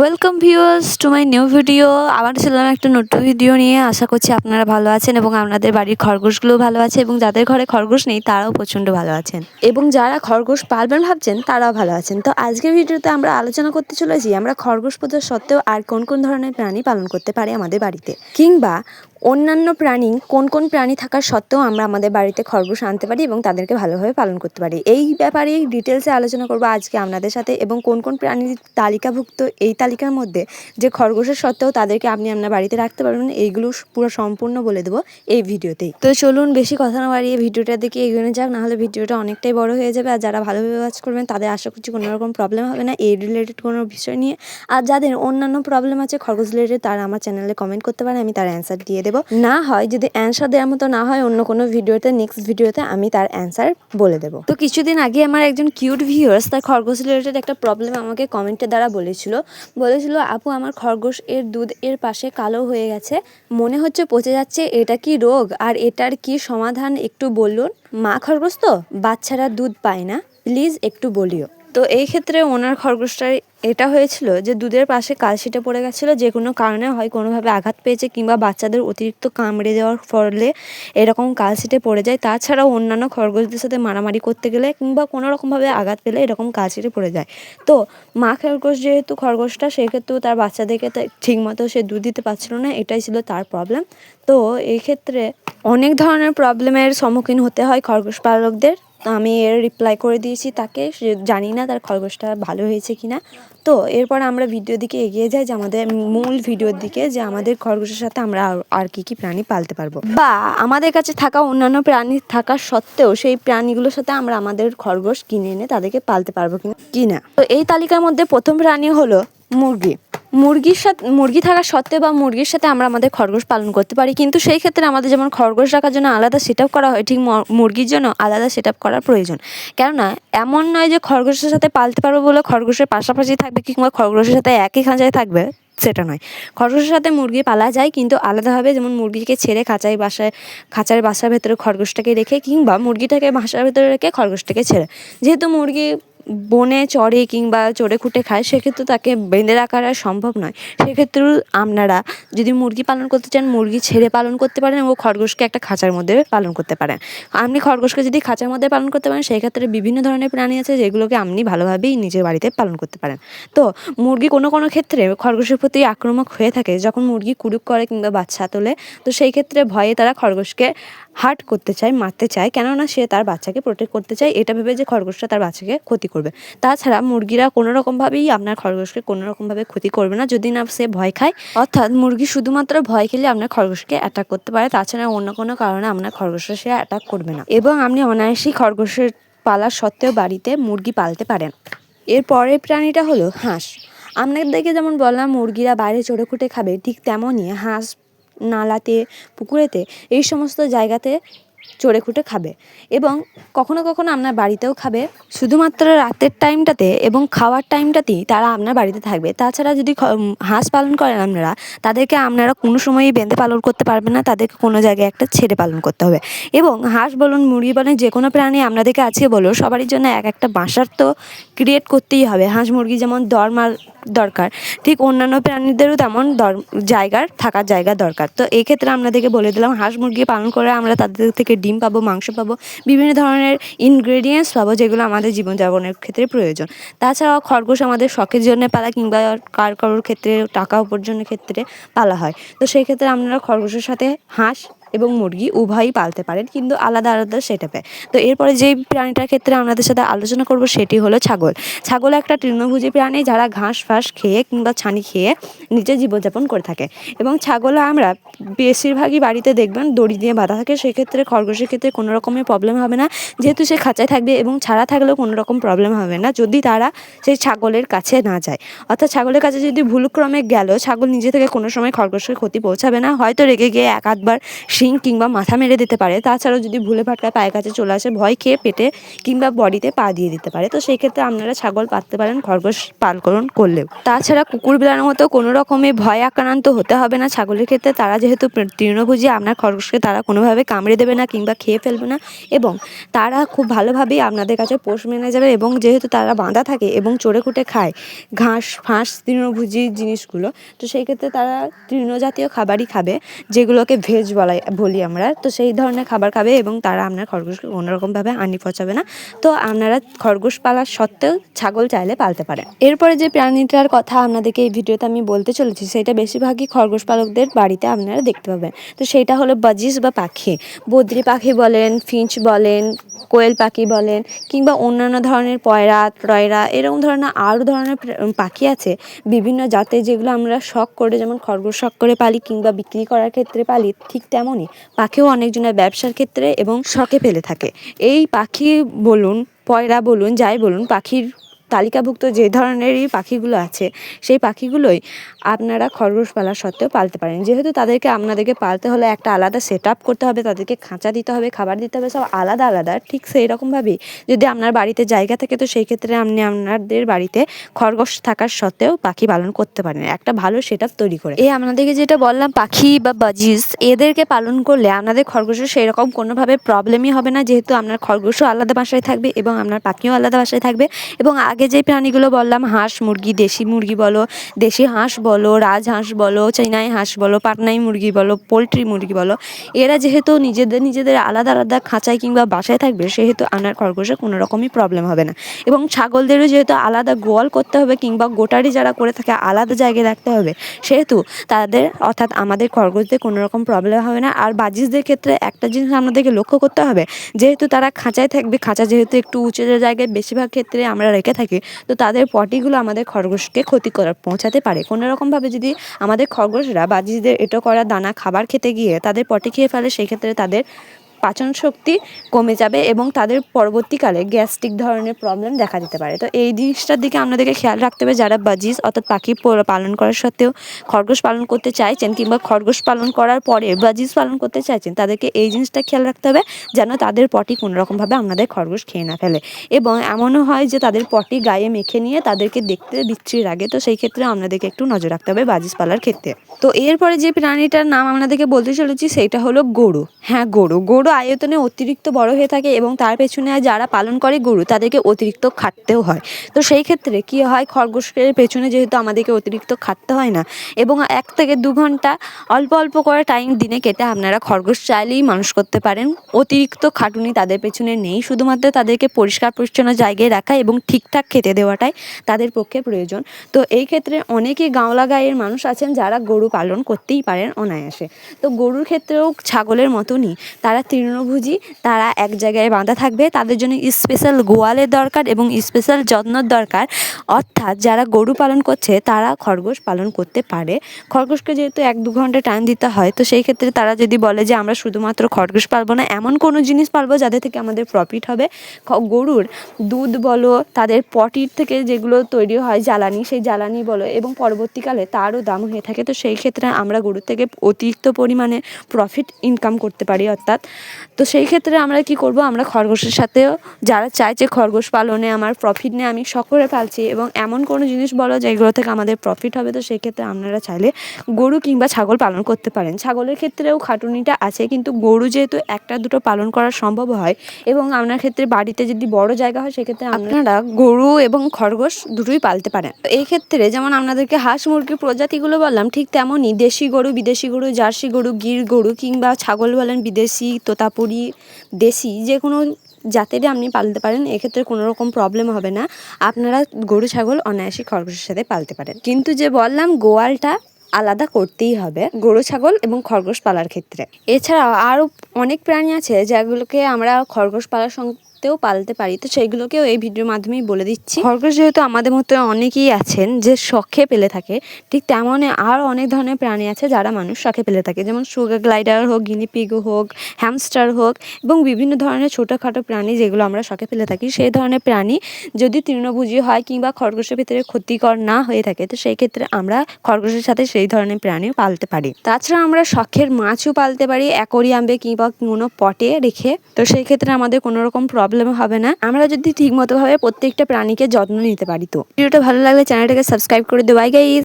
Welcome viewers to my new video আবার ছিলাম একটা নতুন ভিডিও নিয়ে। আশা করছি আপনারা ভালো আছেন এবং আপনাদের বাড়ির খরগোশগুলো ভালো আছে এবং যাদের ঘরে খরগোশ নেই, তারাও প্রচণ্ড ভালো আছেন। এবং যারা খরগোশ পালবেন ভাবছেন, তারাও ভালো আছেন। তো আজকের ভিডিওতে আমরা আলোচনা করতে চলেছি, আমরা খরগোশ পোজার সত্ত্বেও আর কোন কোন ধরনের প্রাণী পালন করতে পারি আমাদের বাড়িতে? কিংবা অন্যান্য প্রাণী, কোন কোন প্রাণী থাকার সত্ত্বেও আমরা আমাদের বাড়িতে খরগোশ আনতে পারি এবং তাদেরকে ভালোভাবে পালন করতে পারি। এই ব্যাপারেই ডিটেলসে আলোচনা করব আজকে আপনাদের সাথে এবং কোন কোন প্রাণীর তালিকাভুক্ত এই তালিকার মধ্যে যে খরগোশের সত্ত্বেও তাদেরকে আপনি আপনার বাড়িতে রাখতে পারবেন, এইগুলো পুরো সম্পূর্ণ বলে দেবো এই ভিডিওতেই। তো চলুন বেশি কথা না বাড়িয়ে ভিডিওটার দিকে এগোনো যাক নাহলে ভিডিওটা অনেকটাই বড় হয়ে যাবে আর যারা ভালোভাবে কাজ করবেন তাদের আশা করছি কোনো রকম প্রবলেম হবে না এই রিলেটেড কোনো বিষয় নিয়ে। আর যাদের অন্যান্য প্রবলেম আছে খরগোশ রিলেটেড তারা আমার চ্যানেলে কমেন্ট করতে পারে আমি তার অ্যান্সার দিয়ে দেবো। না হয় যদি অ্যান্সার দেওয়ার মতো না হয়, অন্য কোনো ভিডিওতে নেক্সট ভিডিওতে আমি তার অ্যান্সার বলে দেবো। তো কিছুদিন আগে আমার একজন কিউট ভিউয়ার্স তার খরগোশ রিলেটেড একটা প্রবলেম আমাকে কমেন্টের দ্বারা বলেছিল। বলেছিল, আপু, আমার খরগোশ এর দুধ এর পাশে কালো হয়ে গেছে। মনে হচ্ছে পচে যাচ্ছে, এটা কি রোগ? আর এটার কি সমাধান একটু বলুন? মা খরগোশ তো, বাচ্চারা দুধ পায় না। প্লিজ একটু বলিও। তো এই ক্ষেত্রে ওনার খরগোশটার এটা হয়েছিল যে দুধের পাশে কালশিটে পড়ে গেছিল, যে কোনো কারণে হয় কোনোভাবে আঘাত পেয়েছে কিংবা বাচ্চাদের অতিরিক্ত কামড়ে দেওয়ার ফলে এরকম কালশিটে পড়ে যায়। তাছাড়াও অন্যান্য খরগোশদের সাথে মারামারি করতে গেলে কিংবা কোনো রকমভাবে আঘাত পেলে এরকম কালশিটে পড়ে যায়। তো মা খরগোশ যেহেতু খরগোশটা, সেক্ষেত্রেও তার বাচ্চাদেরকে ঠিকমতো সে দুধ দিতে পারছিল না, এটাই ছিল তার প্রবলেম তো এই ক্ষেত্রে অনেক ধরনের প্রবলেমের সম্মুখীন হতে হয় খরগোশ পালকদের। আমি এর রিপ্লাই করে দিয়েছি তাকে। সে জানি না তার খরগোশটা ভালো হয়েছে কি না তো এরপর আমরা ভিডিও দিকে এগিয়ে যাই যে আমাদের মূল ভিডিওর দিকে যে আমাদের খরগোশের সাথে আমরা আর- কী কী প্রাণী পালতে পারব। বা আমাদের কাছে থাকা অন্যান্য প্রাণী থাকা সত্ত্বেও সেই প্রাণীগুলোর সাথে আমরা আমাদের খরগোশ কিনে এনে তাদেরকে পালতে পারব কিনা। কি না তো এই তালিকার মধ্যে প্রথম প্রাণী হলো মুরগি। মুরগির সাথে, মুরগি থাকা সত্ত্বেও বা মুরগির সাথে আমরা আমাদের খরগোশ পালন করতে পারি। কিন্তু সেই ক্ষেত্রে আমাদের যেমন খরগোশ রাখার জন্য আলাদা সেট করা হয়, ঠিক মুরগির জন্য আলাদা সেট করার প্রয়োজন। কেননা, এমন নয় যে খরগোশের সাথে পালতে পারব বলে খরগোশের পাশাপাশি থাকবে কিংবা খরগোশের সাথে একই খাঁচায় থাকবে, সেটা নয়। খরগোশের সাথে মুরগি পালা যায়, কিন্তু আলাদাভাবে যেমন মুরগিকে ছেড়ে খাঁচায় বাসায়, খাঁচার বাসার ভেতরে খরগোশটাকে রেখে কিংবা মুরগিটাকে বাসার ভেতরে রেখে খরগোশটাকে ছেড়ে। যেহেতু মুরগি বনে চড়ে কিংবা চড়ে খুঁটে খায়, সেক্ষেত্রে তাকে বেঁধে রাখা আর সম্ভব নয়। সেক্ষেত্রেও আপনারা যদি মুরগি পালন করতে চান, মুরগি ছেড়ে পালন করতে পারেন এবং খরগোশকে একটা খাঁচার মধ্যে পালন করতে পারেন। আপনি খরগোশকে যদি খাঁচার মধ্যে পালন করতে পারেন সেই ক্ষেত্রে বিভিন্ন ধরনের প্রাণী আছে যেগুলোকে আপনি ভালোভাবেই নিজের বাড়িতে পালন করতে পারেন। তো মুরগি কোনো কোনো ক্ষেত্রে খরগোশের প্রতি আক্রমক হয়ে থাকে, যখন মুরগি কুড়ুক করে কিংবা বাচ্চা তোলে, তো সেই ক্ষেত্রে ভয়ে তারা খরগোশকে হার্ট করতে চায়, মারতে চায়, কেননা সে তার বাচ্চাকে প্রোটেক্ট করতে চায়। এটা ভেবে যে খরগোশটা তার বাচ্চাকে ক্ষতি করবে। তাছাড়া মুরগিরা কোনো রকমভাবেই আপনার খরগোশকে কোনো রকমভাবে ক্ষতি করবে না। যদি না সে ভয় খায়, অর্থাৎ মুরগি শুধুমাত্র ভয় খেলে আপনার খরগোশকে অ্যাটাক করতে পারে, তাছাড়া অন্য কোনো কারণে আপনার খরগোশটা সে অ্যাটাক করবে না। এবং আপনি অনায়াসেই খরগোশের পালার সত্ত্বেও বাড়িতে মুরগি পালতে পারেন। এর পরের প্রাণীটা হলো হাঁস। আপনাদেরকে যেমন বললাম, মুরগিরা বাইরে চড়ে খুঁটে খাবে, ঠিক তেমনই হাঁস, নালাতে, পুকুরেতে, এই সমস্ত জায়গাতে চড়ে খুঁটে খাবে এবং কখনো কখনো আপনার বাড়িতেও খাবে। শুধুমাত্র রাতের টাইমটাতে এবং খাওয়ার টাইমটাতেই তারা আপনার বাড়িতে থাকবে। তাছাড়া যদি হাঁস পালন করেন আপনারা, তাদেরকে আপনারা কোনো সময়ই বেঁধে পালন করতে পারবেন না, তাদেরকে কোনো জায়গায় একটা ছেড়ে পালন করতে হবে। এবং হাঁস বলুন, মুরগি বলুন, যে কোনো প্রাণী আপনাদেরকে আজকে বলো সবারই জন্য এক একটা বাসার তো ক্রিয়েট করতেই হবে। হাঁস, মুরগি যেমন দরমার দরকার, ঠিক অন্যান্য প্রাণীদেরও তেমন জায়গার, থাকার জায়গা দরকার। তো এক্ষেত্রে আপনাদেরকে বলে দিলাম, হাঁস, মুরগি পালন করে আমরা তাদের থেকে ডিম পাবো, মাংস পাবো, বিভিন্ন ধরনের ইনগ্রেডিয়েন্টস পাবো যেগুলো আমাদের জীবনযাপনের ক্ষেত্রে প্রয়োজন। তাছাড়াও খরগোশ আমাদের শখের জন্য পালা কিংবা কার কারোর ক্ষেত্রে, টাকা উপার্জনের ক্ষেত্রে পালা হয়। তো সেই ক্ষেত্রে আপনারা খরগোশের সাথে হাঁস এবং মুরগি উভয়ই পালতে পারেন, কিন্তু আলাদা আলাদা সেটাপে তো এরপরে যেই প্রাণীটার ক্ষেত্রে আপনাদের সাথে আলোচনা করব সেটি হলো ছাগল। ছাগল একটা তৃণভোজী প্রাণী যারা ঘাস ফাস খেয়ে কিংবা ছানি খেয়ে নিজের জীবনযাপন করে থাকে। এবং ছাগল আমরা বেশিরভাগই বাড়িতে দেখবেন দড়ি দিয়ে বাঁধা থাকে, সেক্ষেত্রে খরগোশের ক্ষেত্রে কোনো রকমের প্রবলেম হবে না। যেহেতু সে খাঁচায় থাকবে এবং ছাড়া থাকলেও কোনো রকম প্রবলেম হবে না, যদি তারা সেই ছাগলের কাছে না যায়। অর্থাৎ ছাগলের কাছে যদি ভুলক্রমে গেল, ছাগল নিজে থেকে কোনো সময় খরগোশের ক্ষতি পৌঁছাবে না। হয়তো রেগে গিয়ে এক আধবার সে শিং কিংবা মাথা মেরে দিতে পারে। তাছাড়াও যদি ভুলে ভাটকায় পায়ের কাছে চলে আসে, ভয় খেয়ে পেটে কিংবা বডিতে পা দিয়ে দিতে পারে। তো সেই ক্ষেত্রে আপনারা ছাগল পাততে পারেন, খরগোশ পালকরণ করলেও। তাছাড়া কুকুর বিড়ালের মতো কোনো রকমে ভয় আক্রান্ত হতে হবে না। ছাগলের ক্ষেত্রে তারা যেহেতু তৃণভোজী আপনার খরগোশকে তারা কোনোভাবে কামড়ে দেবে না কিংবা খেয়ে ফেলবে না এবং তারা খুব ভালোভাবেই আপনাদের কাছে পোষ মেনে যাবে এবং যেহেতু তারা বাঁধা থাকে এবং চড়ে খুঁটে খায় ঘাস, ফাঁস তৃণভোজী জিনিসগুলো, তো সেই ক্ষেত্রে তারা তৃণজাতীয় খাবারই খাবে, যেগুলোকে ভেজ বলাই বলি আমরা, তো সেই ধরনের খাবার খাবে এবং তারা আপনার খরগোশকে কোনোরকমভাবে হানি পচাবে না। তো আপনারা খরগোশ পালার সত্ত্বেও ছাগল চাইলে পালতে পারেন। এরপরে যে প্রাণীটার কথা আপনাদেরকে এই ভিডিওতে আমি বলতে চলেছি, সেটা বেশিরভাগই খরগোশ পালকদের বাড়িতে আপনারা দেখতে পাবেন। তো সেইটা হলো বাজিস বা পাখি। বদ্রি পাখি বলেন, ফিঞ্চ বলেন, কোয়েল পাখি বলেন, কিংবা অন্যান্য ধরনের পয়রা টয়রা এরকম ধরনের আরও ধরনের পাখি আছে। বিভিন্ন জাতের যেগুলো আমরা শখ করে যেমন খরগোশ শখ করে পালি কিংবা বিক্রি করার ক্ষেত্রে পালি, ঠিক তেমনই পাখিও অনেকজনের ব্যবসার ক্ষেত্রে এবং শখে ফেলে থাকে। এই পাখি বলুন, পয়রা বলুন, যাই বলুন, পাখির তালিকাভুক্ত যে ধরনেরই পাখিগুলো আছে, সেই পাখিগুলোই আপনারা খরগোশ পালা সত্ত্বেও পালতে পারেন। যেহেতু তাদেরকে আপনাদেরকে পালতে হলে একটা আলাদা সেট করতে হবে, তাদেরকে খাঁচা দিতে হবে, খাবার দিতে হবে, সব আলাদা আলাদা। ঠিক সেই রকমভাবেই যদি আপনার বাড়িতে জায়গা থাকে, তো সেই ক্ষেত্রে আপনি আপনাদের বাড়িতে খরগোশ থাকার সত্ত্বেও পাখি পালন করতে পারেন। একটা ভালো সেট তৈরি করে। এই আপনাদেরকে যেটা বললাম, পাখি বা বাজিস এদেরকে পালন করলে আপনাদের খরগোশের সেই রকম কোনোভাবে প্রবলেমই হবে না। যেহেতু আপনার খরগোশও আলাদা বাসায় থাকবে এবং আপনার পাখিও আলাদা বাসায় থাকবে এবং আগে যে প্রাণীগুলো বললাম, হাঁস, মুরগি, দেশি মুরগি বলো, দেশি হাঁস বলো রাজহাঁস বলো চাইনাই হাঁস বলো, পাটনাই মুরগি বলো, পোলট্রি মুরগি বলো, এরা যেহেতু নিজেদের নিজেদের আলাদা আলাদা খাঁচায় কিংবা বাসায় থাকবে, সেহেতু আনার খরগোশে কোনো রকমই প্রবলেম হবে না। এবং ছাগলদেরও যেহেতু আলাদা গোয়াল করতে হবে কিংবা গোটারি যারা করে থাকে, আলাদা জায়গায় রাখতে হবে, সেহেতু তাদের, অর্থাৎ আমাদের খরগোশদের কোনো রকম প্রবলেম হবে না। আর বাজিসদের ক্ষেত্রে একটা জিনিস আমাদেরকে লক্ষ্য করতে হবে, যেহেতু তারা খাঁচায় থাকবে, খাঁচা যেহেতু একটু উঁচু জায়গায়, বেশিরভাগ ক্ষেত্রে আমরা রেখে থাকি তো তাদের পটিগুলো আমাদের খরগোশকে ক্ষতি করার পৌঁছাতে পারে। কোনো রকমভাবে যদি আমাদের খরগোশরা বাজিদের এটো করা দানা খাবার খেতে গিয়ে তাদের পটি খেয়ে ফেলে সেই ক্ষেত্রে তাদের পাচন শক্তি কমে যাবে এবং তাদের পরবর্তীকালে গ্যাস্ট্রিক ধরনের প্রবলেম দেখা দিতে পারে। তো এই জিনিসটার দিকে আপনাদেরকে খেয়াল রাখতে হবে যারা বাজিস, অর্থাৎ পাখি পালন করার সত্ত্বেও খরগোশ পালন করতে চাইছেন কিংবা খরগোশ পালন করার পরে বাজিস পালন করতে চাইছেন, তাদেরকে এই জিনিসটা খেয়াল রাখতে হবে যেন তাদের পটি কোনো রকমভাবে আপনাদের খরগোশ খেয়ে না ফেলে। এবং এমনও হয় যে তাদের পটি গায়ে মেখে নিয়ে তাদেরকে দেখতে বিচ্ছিরি লাগে তো সেই ক্ষেত্রে আপনাদেরকে একটু নজর রাখতে হবে বাজিস পালার ক্ষেত্রে। তো এরপরে যে প্রাণীটার নাম আপনাদেরকে বলতে চলেছি সেটা হলো গরু। হ্যাঁ গরু। গরু আয়তনে অতিরিক্ত বড় হয়ে থাকে এবং তার পেছনে যারা পালন করে গরু, তাদেরকে অতিরিক্ত খাটতেও হয়। তো সেই ক্ষেত্রে কি হয়, খরগোশের পেছনে যেহেতু আমাদেরকে অতিরিক্ত খাটতে হয় না এবং এক থেকে দু ঘণ্টা অল্প অল্প করে টাইম দিনে কেটে আপনারা খরগোশ চাইলেই মানুষ করতে পারেন। অতিরিক্ত খাটুনি তাদের পেছনে নেই, শুধুমাত্র তাদেরকে পরিষ্কার পরিচ্ছন্ন জায়গায় রাখা এবং ঠিকঠাক খেতে দেওয়াটাই তাদের পক্ষে প্রয়োজন। তো এই ক্ষেত্রে অনেকেই গাঁওলা গাঁয়ের মানুষ আছেন যারা গরু পালন করতেই পারেন অনায়াসে। তো গরুর ক্ষেত্রেও ছাগলের মতনই, তারা তৃণভোজী, তারা এক জায়গায় বাঁধা থাকবে। তাদের জন্য স্পেশাল গোয়ালের দরকার এবং স্পেশাল যত্নর দরকার। অর্থাৎ যারা গরু পালন করছে, তারা খরগোশ পালন করতে পারে। খরগোশকে যেহেতু এক দু ঘণ্টা টাইম দিতে হয়, তো সেই ক্ষেত্রে তারা যদি বলে যে, আমরা শুধুমাত্র খরগোশ পালবো না, এমন কোনো জিনিস পালবো যাদের থেকে আমাদের প্রফিট হবে? গরুর দুধ বলো, তাদের পটির থেকে যেগুলো তৈরি হয় জ্বালানি, সেই জ্বালানি বলো এবং পরবর্তীকালে তারও দাম হয়ে থাকে। তো সেই ক্ষেত্রে আমরা গরুর থেকে অতিরিক্ত পরিমাণে প্রফিট ইনকাম করতে পারি, অর্থাৎ তো সেই ক্ষেত্রে আমরা কি করব? আমরা খরগোশের সাথেও, যারা চায় চাইছে খরগোশ পালনে আমার প্রফিট নেই আমি করে পালছি এবং এমন কোনো জিনিস বলো যেগুলো থেকে আমাদের প্রফিট হবে, তো সেই ক্ষেত্রে আপনারা চাইলে গরু কিংবা ছাগল পালন করতে পারেন। ছাগলের ক্ষেত্রেও খাটুনিটা আছে, কিন্তু গরু যেহেতু একটা দুটো পালন করা সম্ভব হয় এবং আপনার ক্ষেত্রে বাড়িতে যদি বড় জায়গা হয়, সেক্ষেত্রে আপনারা গরু এবং খরগোশ দুটোই পালতে পারেন। তো এই ক্ষেত্রে যেমন আপনাদেরকে হাঁস মুরগির প্রজাতিগুলো বললাম, ঠিক তেমনই দেশি গরু, বিদেশি গরু, জার্সি গরু, গির গরু কিংবা ছাগল বলেন বিদেশি তোতাপুরি দেশি যে কোনো জাতেরই আপনি পালতে পারেন, এক্ষেত্রে কোনো রকম প্রবলেম হবে না। আপনারা গরু, ছাগল, অনায়াসে খরগোশের সাথে পালতে পারেন। কিন্তু যে বললাম, গোয়ালটা আলাদা করতেই হবে, গরু, ছাগল এবং খরগোশ পালার ক্ষেত্রে। এছাড়াও আরও অনেক প্রাণী আছে, যেগুলোকে আমরা খরগোশ পালার বাড়িতেও পালতে পারি। তো সেইগুলোকেও এই ভিডিওর মাধ্যমেই বলে দিচ্ছি। খরগোশ যেহেতু আমাদের মতো অনেকেই আছেন যে শখে পেলে থাকে, ঠিক তেমনই আরও অনেক ধরনের প্রাণী আছে যারা মানুষ শখে পেলে থাকে। যেমন সুগার গ্লাইডার হোক গিনিপিগ হোক, হ্যামস্টার হোক এবং বিভিন্ন ধরনের ছোটোখাটো প্রাণী যেগুলো আমরা শখে ফেলে থাকি। সেই ধরনের প্রাণী যদি তৃণভোজী হয় কিংবা খরগোশের ভিতরে ক্ষতিকর না হয়ে থাকে, তো সেই ক্ষেত্রে আমরা খরগোশের সাথে সেই ধরনের প্রাণীও পালতে পারি। তাছাড়া আমরা শখের মাছও পালতে পারি, অ্যাকোরিয়ামে কিংবা কোনো পটে রেখে। তো সেই ক্ষেত্রে আমাদের কোনো রকম প্রবলেম হবে না। আমরা যদি ঠিক মতো ভাবে প্রত্যেকটা প্রাণীকে যত্ন নিতে পারি তো। ভিডিওটা ভালো লাগলে চ্যানেলটাকে সাবস্ক্রাইব করে দেওয়াই গাইজ